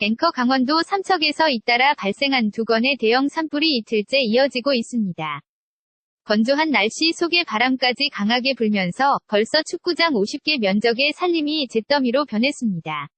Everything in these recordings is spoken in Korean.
앵커 강원도 삼척에서 잇따라 발생한 두 건의 대형 산불이 이틀째 이어지고 있습니다. 건조한 날씨 속에 바람까지 강하게 불면서 벌써 축구장 50개 면적의 산림이 잿더미로 변했습니다.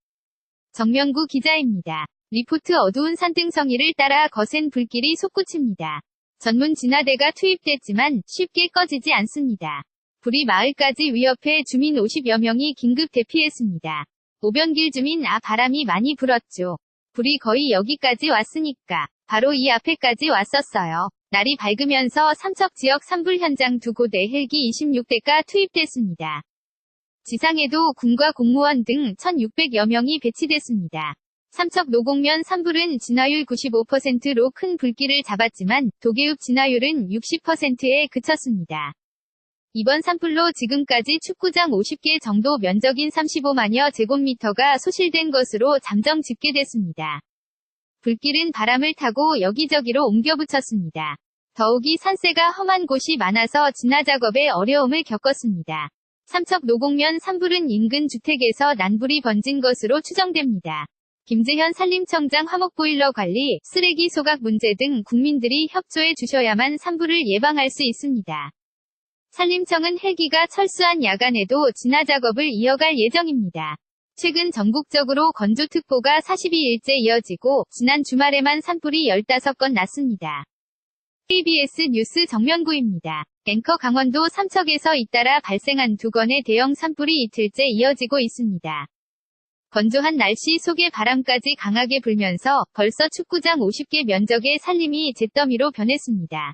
정명구 기자입니다. 리포트 어두운 산등성이를 따라 거센 불길이 솟구칩니다. 전문 진화대가 투입됐지만 쉽게 꺼지지 않습니다. 불이 마을까지 위협해 주민 50여 명이 긴급 대피했습니다. 오변길 주민 아 바람이 많이 불었죠. 불이 거의 여기까지 왔으니까 바로 이 앞에까지 왔었어요. 날이 밝으면서 삼척 지역 산불 현장 두 곳에 헬기 26대가 투입됐습니다. 지상에도 군과 공무원 등 1,600여 명이 배치됐습니다. 삼척 노곡면 산불은 진화율 95%로 큰 불길을 잡았지만 도계읍 진화율은 60%에 그쳤습니다. 이번 산불로 지금까지 축구장 50개 정도 면적인 35만여 제곱미터가 소실된 것으로 잠정 집계됐습니다. 불길은 바람을 타고 여기저기로 옮겨 붙였습니다. 더욱이 산세가 험한 곳이 많아서 진화 작업에 어려움을 겪었습니다. 삼척 노곡면 산불은 인근 주택에서 난불이 번진 것으로 추정됩니다. 김재현 산림청장 화목보일러 관리, 쓰레기 소각 문제 등 국민들이 협조해 주셔야만 산불을 예방할 수 있습니다. 산림청은 헬기가 철수한 야간에도 진화 작업을 이어갈 예정입니다. 최근 전국적으로 건조특보가 42일째 이어지고 지난 주말에만 산불이 15건 났습니다. KBS 뉴스 정면구입니다. 앵커 강원도 삼척에서 잇따라 발생한 두 건의 대형 산불이 이틀째 이어지고 있습니다. 건조한 날씨 속에 바람까지 강하게 불면서 벌써 축구장 50개 면적의 산림이 잿더미로 변했습니다.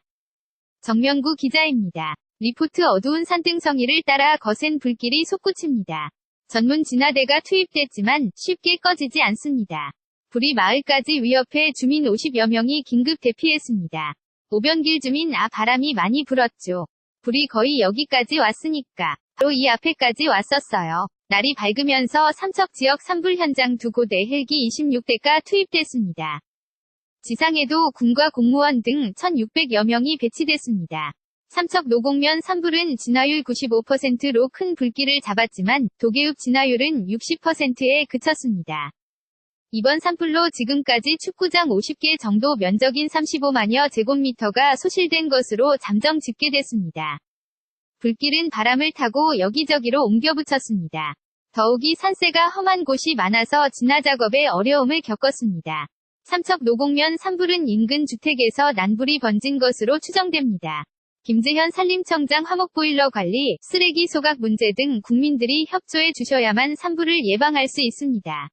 정명구 기자입니다. 리포트 어두운 산등성이를 따라 거센 불길이 솟구칩니다. 전문 진화대가 투입됐지만 쉽게 꺼지지 않습니다. 불이 마을까지 위협해 주민 50여 명이 긴급 대피했습니다. 오변길 주민 아 바람이 많이 불었죠. 불이 거의 여기까지 왔으니까 바로 이 앞에까지 왔었어요. 날이 밝으면서 삼척 지역 산불 현장 두 곳에 헬기 26대가 투입됐습니다. 지상에도 군과 공무원 등 1,600여 명이 배치됐습니다. 삼척 노곡면 산불은 진화율 95%로 큰 불길을 잡았지만 도계읍 진화율은 60%에 그쳤습니다. 이번 산불로 지금까지 축구장 50개 정도 면적인 35만여 제곱미터가 소실된 것으로 잠정 집계됐습니다. 불길은 바람을 타고 여기저기로 옮겨 붙였습니다. 더욱이 산세가 험한 곳이 많아서 진화 작업에 어려움을 겪었습니다. 삼척 노곡면 산불은 인근 주택에서 난불이 번진 것으로 추정됩니다. 김재현 산림청장 화목보일러 관리, 쓰레기 소각 문제 등 국민들이 협조해 주셔야만 산불을 예방할 수 있습니다.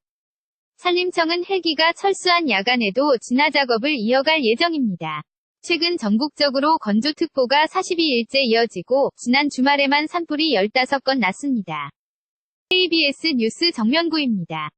산림청은 헬기가 철수한 야간에도 진화 작업을 이어갈 예정입니다. 최근 전국적으로 건조특보가 42일째 이어지고 지난 주말에만 산불이 15건 났습니다. KBS 뉴스 정면구입니다.